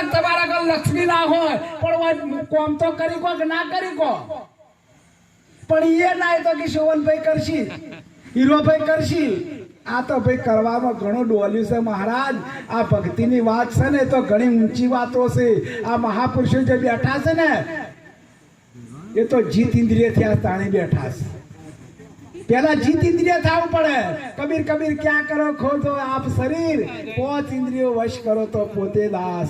કદાચ તમારા ઘર લક્ષ્મી ના હોય. પણ કોમ તો કરી કે ના કરી કો પણ એ ના તો કે શોવનભાઈ કરશી. હીરોભાઈ કરશી. આ તો ભાઈ કરવામાં ઘણું ડોલ્યું છે મહારાજ. આ ભક્તિની વાત છે ને તો ઘણી ઊંચી વાતો છે. આ મહાપુરુષો જે બેઠા છે ને, એ તો જીત ઇન્દ્રિયથી આ તાણે બેઠા છે. પેલા જીત ઇન્દ્રિય થવું પડે. કબીર કબીર, ક્યાં કરો? ખોટો આપ શરીર. પોચ ઇન્દ્રિયો વશ કરો તો પોતે દાસ.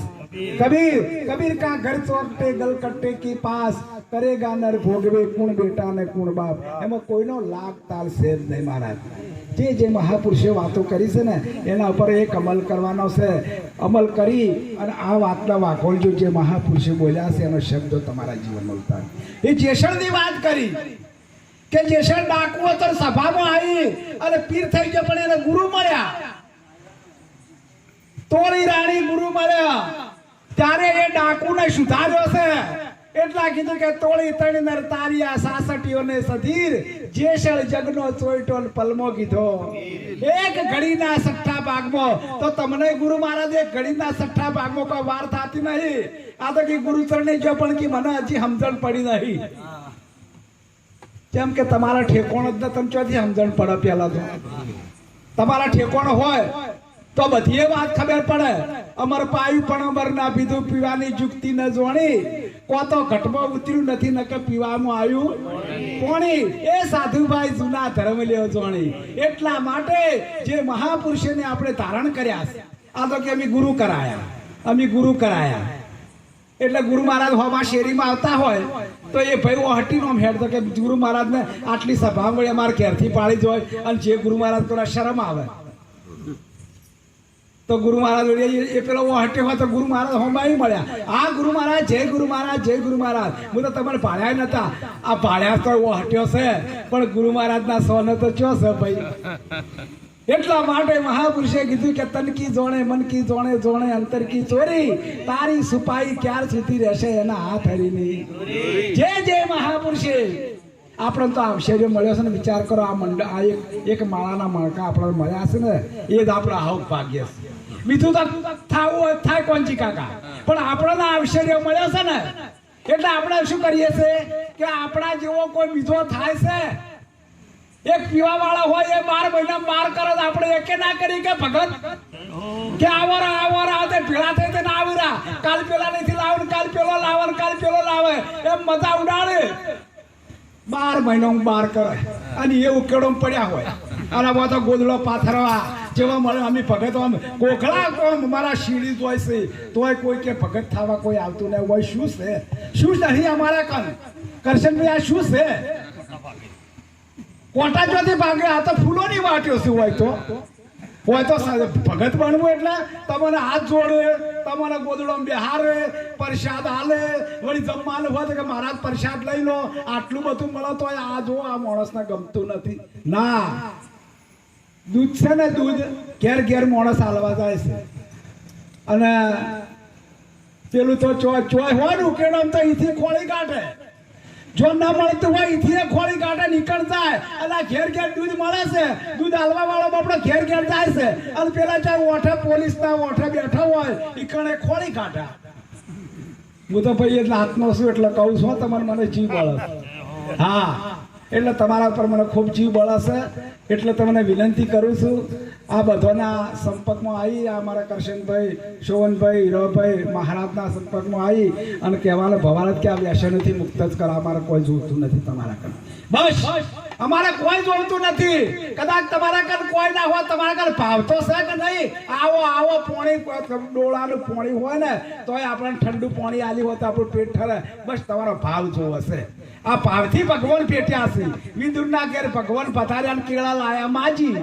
કબીર કબીર કા ઘર ચોકટે ગલ કટ્ટે કી પાસ. કરેગા નર ભોગવે કુણ બેટા ને કુણ બાપ. એમાં કોઈનો લાગ તાલ છે નહીં મહારાજ. જે જે મહાપુરુષે વાતો કરી છે ને, એના ઉપર એક અમલ કરવાનો છે. અમલ કરી અને આ વાતના વાખોળજો જે મહાપુરુષે બોલ્યા છે, એનો શબ્દો તમારા જીવનમાં ઉતાર. એ જેસણની વાત કરી. કે જેસણ ડાકુ તો સભામાં આવી અને પીર થઈ ગયો, પણ એને ગુરુ મળ્યા. તોરી રાણી ગુરુ મળ્યા. ત્યારે એ ડાકુને સુધાર્યો છે. એટલા કીધું કે તોળી તણી નર તારિયા સાસટીઓને સધીર જેસળ જગનો ચોઈટોલ પલમો કીધો. એક ઘડીના સઠ્ઠા ભાગમાં, તો તમને ગુરુ મહારાજ એક ઘડીના સઠ્ઠા ભાગમાં કોઈ વાર થતી નહીં. આ તો કે ગુરુ ચરણે જો પણ કે મને હજી સમજણ પડી નહીં. કેમ કે તમારા ઠેકોણ જ ન તમે ચોથી સમજણ પડે પેલા તો? તમારા ઠેકોણ હોય તો બધી વાત ખબર પડે. અમર પાયું પણ અમર ના પીધું, પીવાની જુક્તિ ન જોણી. કો તો ઘટમાં ઉતર્યું નથી નકે પીવામાં આવ્યું કોણી એ સાધુભાઈ જૂના ધર્મ લેવો જોણી. એટલા માટે જે મહાપુરુષોને આપણે ધારણ કર્યા આ તો કે અમે ગુરુ કરાયા. અમે ગુરુ કરાયા. એટલે ગુરુ મહારાજ હોમાં શેરીમાં આવતા હોય, તો એ ભાઈ હટી નોમ હેડ તો કે ગુરુ મહારાજને આટલી સભા મળી, અમારે ઘેરથી પાડી જ હોય, અને જે ગુરુ મહારાજ પેલા શરમ આવે. તો ગુરુ મહારાજ એ- પેલો હટ્યો હોય તો ગુરુ મહારાજ હોમાં મળ્યા. આ ગુરુ મહારાજ, જય ગુરુ મહારાજ, જય ગુરુ મહારાજ. હું તો તમારે ભાડ્યા નતા. આ ભાડ્યા તો ઓહટ્યો હટ્યો છે, પણ ગુરુ મહારાજના સોને તો ચો છે ભાઈ? એટલા માટે મહાપુરુષે કીધું કે, તન કી જોણે, મન જોણે જોણે અંતર કી ચોરી, તારી સુપાઈ ક્યાર સુધી રહેશે એના હાથ હરીની. જે જે મહાપુરુષે આપણને તો આશ્ચર્ય મળ્યો છે ને, વિચાર કરો, આ મંડ, આ એક એક માળાના મણકા આપણને મળ્યા છે ને, એ જ આપણા આવું ભાગ્ય છે. બીજું તો થાવું હોય થાય કોણજી કાકા. પણ આપણને આશ્ચર્ય મળ્યો છે ને, એટલે આપણે શું કરીએ છીએ કે, આપણા જેવો કોઈ બીજો થાય છે એક પીવા વાળા હોય એ બાર મહિના બાર કરે આપણે એકે ના કરી કે ભગત? કે આવરા આવરા તે ભેળા થઈ તે ના આવરા કાલ પેલા નથી લાવ કાલ પેલો લાવે કાલ પેલો લાવે. એમ મજા ઉડાડે. બાર મહિનો બાર કરે. અને એ ઉકેડો પડ્યા હોય. અને આ તો ગોદડો પાથરવા. જેવા મળે અમે ભગત કોકળા કોમ મારા શીડી હોય છે. તોય કોઈ કે ભગત થવા કોઈ આવતું નહીં. હોય શું છે? શું નહીં અમારા કરશન કરશનભાઈ, આ શું છે? કોટા જોથી ભાગે. આ તો ફૂલોની વાટ્યો શું હોય તો? હોય તો ભગત બનવું એટલે તમને હાથ જોડે તમારે ગોદડોમાં બેહારે, પ્રસાદ હાલે વળી જમવાનું હોય તો કે મહારાજ પ્રસાદ લઈ લો. આટલું બધું મળે તો આ જો આ માણસને ગમતું નથી. ના. દૂધ છે ને દૂધ, ઘેર ઘેર માણસ હાલવા જાય છે. અને પેલું તો ચોય ચોય હોય ને ઉકેડો તો અહીંથી ખોળી કાઢે. જો ના મળતું હોય અહીંથી ખોળી કાઢે નીકળ જાય. અને ઘેર ઘેર દૂધ મળે છે. દૂધ હાલવા વાળો બાપડો ઘેર ઘેર જાય છે. અને પેલા ચાર ઓઠે પોલીસ ના ઓઠે બેઠા હોય. ઈકણે ખોળી કાઢા હું તો ભાઈ એટલે હાથમાં છું એટલે કહું છું તમારે મને જીવ બળે હા. એટલે તમારા પર મને ખૂબ જીવ બળાશે એટલે તમને વિનંતી કરું છું. આ બધાના સંપર્કમાં આવી આ અમારા કરશનભાઈ, શોવનભાઈ, હીરોભાઈ મહારાજના સંપર્કમાં આવી અને કહેવાને ભવારત કે આ વ્યસનથી મુક્ત જ કરા, અમારે કોઈ જોતું નથી તમારા કન બસ, અમારે કોઈ જોડતું નથી. કદાચ તમારા ઘર કોઈ ના હોય, તમારા કન ભાવતો છે કે નહીં? આવો આવો પોણી ડોળાનું પોણી હોય ને, તોય આપણને ઠંડુ પોણી આલી હોય તો આપણું પેટ ઠરે. બસ, તમારો ભાવ જોવો છે. આ ભાવથી ભગવાન પેટ્યા છે. વિદુરના ઘેર ભગવાન પથાર્યા કેળા લાયા માજી.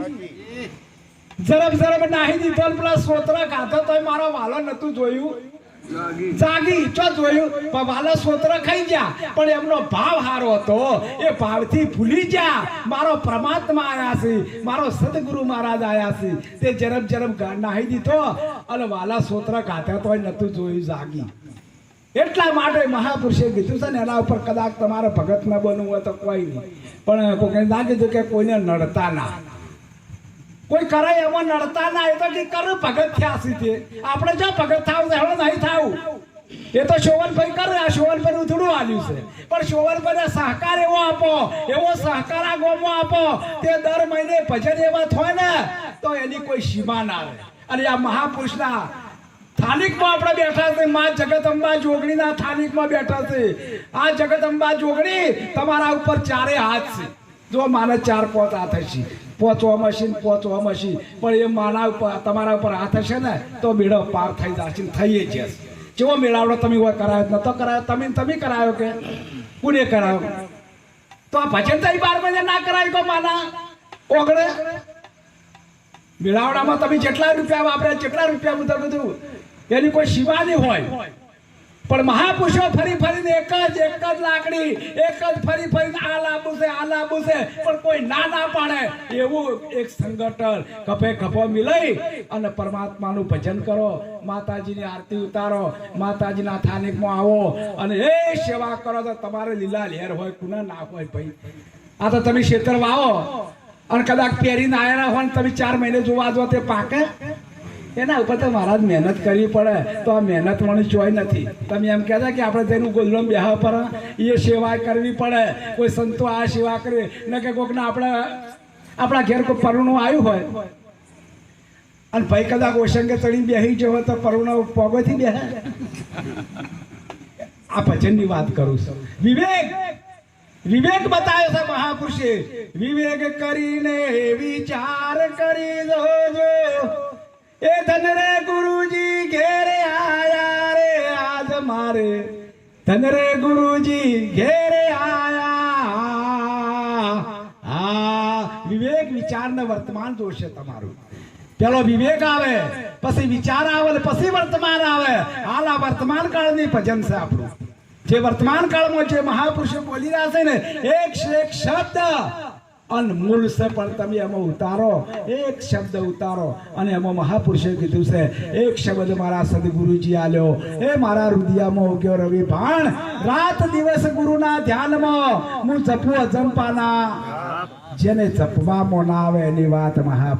જરબ જરબ નાહી દીધો પેલા સોતરા ખાધો તોય મારો વાલો નતું જોયું. જાગી. ચો જોયું? પણ વાલો સોત્ર ખાઈ ગયા. પણ એમનો ભાવ હારો હતો. એ ભાવથી ભૂલી ગયા. મારો પરમાત્મા આયા છે. મારો સદગુરુ મહારાજ આયા છે. તે જરબ જરબ નાહી દીધો અને વાલા સોત્ર ખાધા તોય નતું જોયું જાગી. એટલા માટે મહાપુરુષે કીધું છે ને એના ઉપર કદાચ તમારે ભગત ન બનવું હોય તો કોઈ નહીં. પણ કોઈ લાગે છે કે કોઈને નડતા ના. કોઈ કરે એમાં નડતા ના, એ તો કે કર ભગત થયા છે આપણે જો ભગત થાવ હવે નહીં થાવું. એ તો શોવનભાઈ કરે, આ શોવનભાઈ ઉધડું આવ્યું છે. પણ શોવનભાઈને સહકાર એવો આપો, એવો સહકાર આ ગોમો આપો, તે દર મહિને ભજન એવા થાય ને, તો એની કોઈ સીમા ના આવે અને આ મહાપુરુષના સ્થાનિકમાં આપણે બેઠા છે, મા જગદંબા જોગણીના સ્થાનિકમાં બેઠા છે. આ જગદંબા જોગણી તમારા ઉપર ચારે હાથ છે. જો માને ચાર પોત હાથ હશે. પોચવા મશીન પોચવા મશીન પણ એ માના ઉપર, તમારા ઉપર હાથ હશે ને, તો મેળો પાર થઈ જશે થઈ જ જશે જેવો મેળાવડો તમે હોય કરાયો નતો કરાયો, તમે તમે કરાયો કે? કોને કરાયો? તો આ ભજન તો બાર મહિને ના કરાય તો માના? ઓગળે? મેળાવડામાં તમે જેટલા રૂપિયા વાપર્યા, જેટલા રૂપિયા મુદ્દા બધું, એની કોઈ સીમા નહીં હોય. પણ મહાપુરુષો ફરી ફરીને એક જ એક જ લાકડી, એક જ ફરી ફરીને આ લાંબુ છે આ લાંબુ છે પણ કોઈ ના ના પાડે. એવું એક સંગઠન કપે કપો મિલાઈ અને પરમાત્માનું ભજન કરો, માતાજીની આરતી ઉતારો, માતાજીના થાનિકમાં આવો અને એ સેવા કરો તો તમારે લીલા લહેર હોય કુના ના હોય ભાઈ. આ તો તમે ખેતર વાવો અને કદાચ પહેરીને આવેલા હોય તમે ચાર મહિને જોવા જો તે પાકે? એના ઉપર તો મહારાજ મહેનત કરવી પડે. તો આ મહેનત વાળી ચોય નથી. તમે એમ કહેતા કે આપણે તેનું ગોદડો બેહા પર એ સેવા કરવી પડે. કોઈ સંતો આ સેવા કરે ને કે કોઈકને આપણે, આપણા ઘેર કોઈ પરુણું આવ્યું હોય. અને ભાઈ કદાચ ઓશંગે ચડી બેસી જવો તો પરુણો પોગોથી બેહે. આ ભજનની વાત કરું છું. વિવેક વિવેક બતાવ્યો છે મહાપુરુષે. વિવેક કરીને વિચાર કરી જોજો એ ધન રે ગુરુજી, ઘેરે આયા રે આજ મારે. ધન રે ગુરુજી, ઘેરે આયા. આ વિવેક વિચાર ને વર્તમાન જોશે તમારું. પેલો વિવેક આવે, પછી વિચાર આવે પછી વર્તમાન આવે. હાલ આ વર્તમાન કાળની ભજન છે આપણું. જે વર્તમાન કાળમાં જે મહાપુરુષો બોલી રહ્યા છે ને એક એક શબ્દ અનમૂલ છે, પણ તમે એમાં ઉતારો, એક શબ્દ ઉતારો. અને એમાં મહાપુરુષે કીધું છે, એક શબ્દ મારા સદગુરુજી આલ્યો. એ મારા રુદિયામાં ઉગ્યો રવિ ભાણ. રાત દિવસ ગુરુના ધ્યાનમાં હું જપું અજંપાના. જેને જપવામાં ના આવે એની વાત મહા